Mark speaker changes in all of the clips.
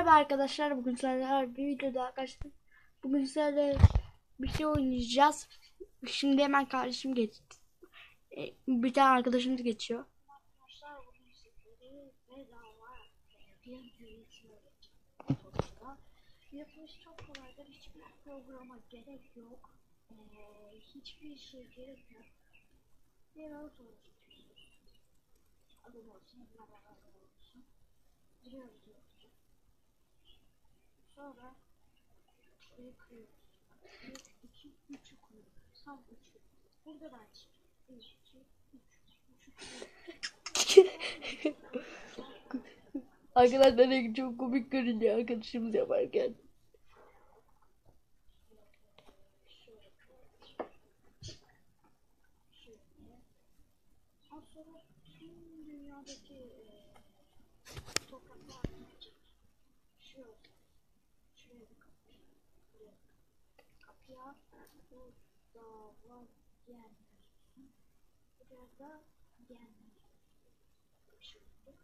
Speaker 1: Merhaba arkadaşlar. Bugün sizlerle bir videoda arkadaşlar. Bugün sizlerle bir şey oynayacağız. Şimdi hemen kardeşim geç. e, Bir tane arkadaşımız geçiyor.
Speaker 2: Yapılış çok kolaydır. Hiçbir programa gerek yok. Hiçbir şey gerek yok. Bir alıp olacak. Adım olsun, beraber olsun. Giriyoruz. Sonra şurayı kırıyoruz. 1, 2, 3'ü koyuyoruz. Tam 3'ü. Burada da aynı şey. 1, 2, 3, 3'ü koyuyoruz.
Speaker 1: Arkadaşlar çok komik görünüyor arkadaşımız yaparken.
Speaker 2: Dünyadaki topraklar gidecek. Şuraya, şuraya bir kapı. Buraya burada var diyen yazıyorsun. Buraya da yazıyorsun. Şurada.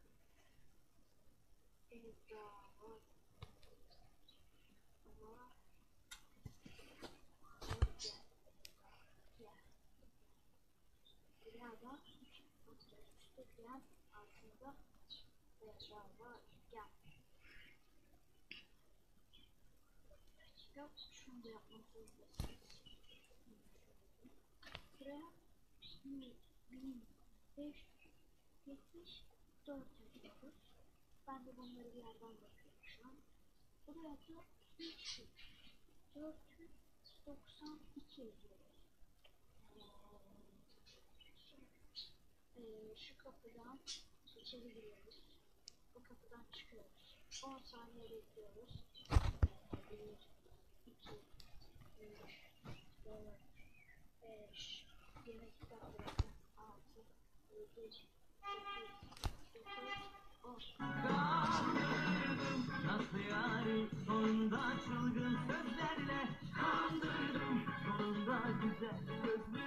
Speaker 2: Burada var. Var. Burada üstteki altında bedava gel. Yok, şunu da yapmak zorundasınız. Buraya 1574 yazıyoruz. Ben de bunları bir yerden bakıyorum şu an. Buraya da 3492 yazıyoruz. Ee, şu kapıdan içeri. Bu kapıdan çıkıyoruz. 10 saniye bekliyoruz. 1, 2, 3, 4, 5, yemek kitapları 6, 7, 8, 9, 10.
Speaker 3: Nasıl yani sonunda çılgın sözlerle kandırdım sonunda güzel gözlü